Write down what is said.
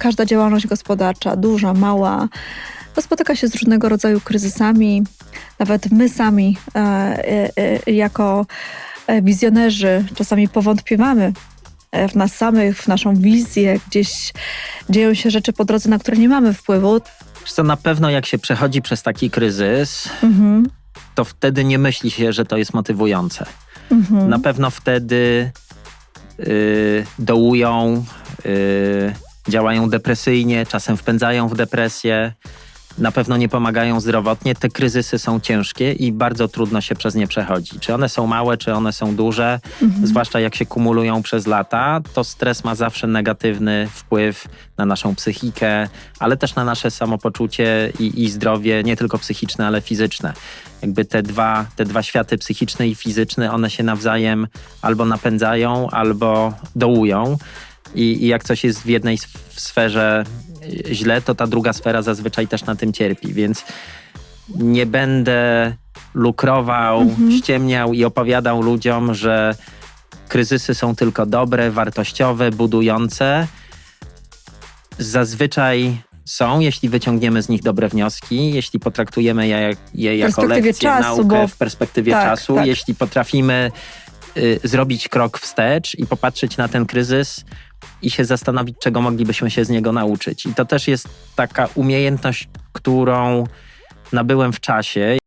każda działalność gospodarcza, duża, mała, no spotyka się z różnego rodzaju kryzysami. Nawet my sami, e, e, e, jako wizjonerzy, czasami powątpiewamy w nas samych, w naszą wizję. Gdzieś dzieją się rzeczy po drodze, na które nie mamy wpływu. Wiesz co, na pewno jak się przechodzi przez taki kryzys, Mhm, to wtedy nie myśli się, że to jest motywujące. mhm. Na pewno wtedy y, dołują, y, działają depresyjnie, czasem wpędzają w depresję. Na pewno nie pomagają zdrowotnie. Te kryzysy są ciężkie i bardzo trudno się przez nie przechodzi. Czy one są małe, czy one są duże, Mhm. zwłaszcza jak się kumulują przez lata, to stres ma zawsze negatywny wpływ na naszą psychikę, ale też na nasze samopoczucie i, i zdrowie, nie tylko psychiczne, ale fizyczne. Jakby te dwa, te dwa światy, psychiczny i fizyczny, one się nawzajem albo napędzają, albo dołują. I, I jak coś jest w jednej sferze źle, to ta druga sfera zazwyczaj też na tym cierpi, więc nie będę lukrował, Mhm. ściemniał i opowiadał ludziom, że kryzysy są tylko dobre, wartościowe, budujące. Zazwyczaj są, jeśli wyciągniemy z nich dobre wnioski, jeśli potraktujemy je, je jako lekcję, czasu, naukę bo- w perspektywie tak, czasu, tak. jeśli potrafimy zrobić krok wstecz i popatrzeć na ten kryzys i się zastanowić, czego moglibyśmy się z niego nauczyć. I to też jest taka umiejętność, którą nabyłem w czasie.